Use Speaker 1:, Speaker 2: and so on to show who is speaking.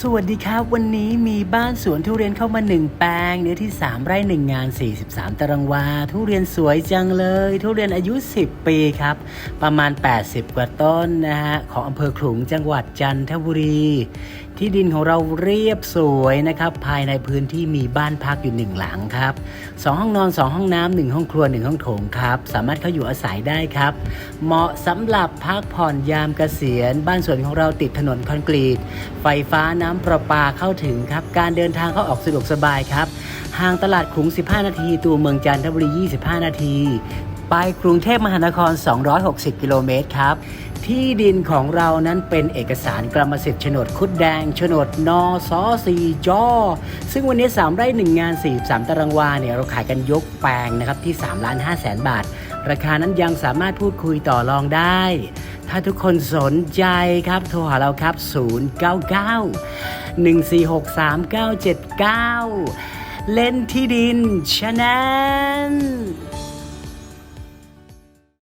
Speaker 1: สวัสดีครับ วันนี้มีบ้านสวนทุเรียนเข้ามาหนึ่งแปลงเนื้อที่ 3 ไร่หนึ่งงาน 43 ตารางวา ทุเรียนสวยจังเลย ทุเรียนอายุ 10 ปีครับ ประมาณ 80 กว่าต้นนะฮะ ของอำเภอขลุงจังหวัดจันทบุรี ที่ดินของเราเรียบสวยนะครับ ภายในพื้นที่มีบ้านพักอยู่หนึ่งหลังครับสองห้องนอนสองห้องน้ำหนึ่งห้องครัวหนึ่งห้องโถงครับ สามารถเข้าอยู่อาศัยได้ครับ เหมาะสำหรับพักผ่อนยามเกษียณ บ้านสวนของเราติดถนนคอนกรีต ไฟฟ้าน้ำประปาเข้าถึงครับ การเดินทางเข้าออกสะดวกสบายครับ ห่างตลาดขลุง 15 นาที ตัวเมืองจันทบุรี 25 นาที ไปกรุงเทพมหานคร 260 กิโลเมตรครับที่ดินของเรานั้นเป็นเอกสารกรรมสิทธิ์โฉนดคุดแดงโฉนดนอซอสีจอ ซึ่งวันนี้ 3 ไร่ 1 งาน 43 ตารางวาเนี่ยเราขายกันยกแปลงนะครับที่3ล้าน5แสนบาท ราคานั้นยังสามารถพูดคุยต่อรองได้ ถ้าทุกคนสนใจครับ โทรหาเราครับ 099 146 3979 เล่นที่ดินชแนล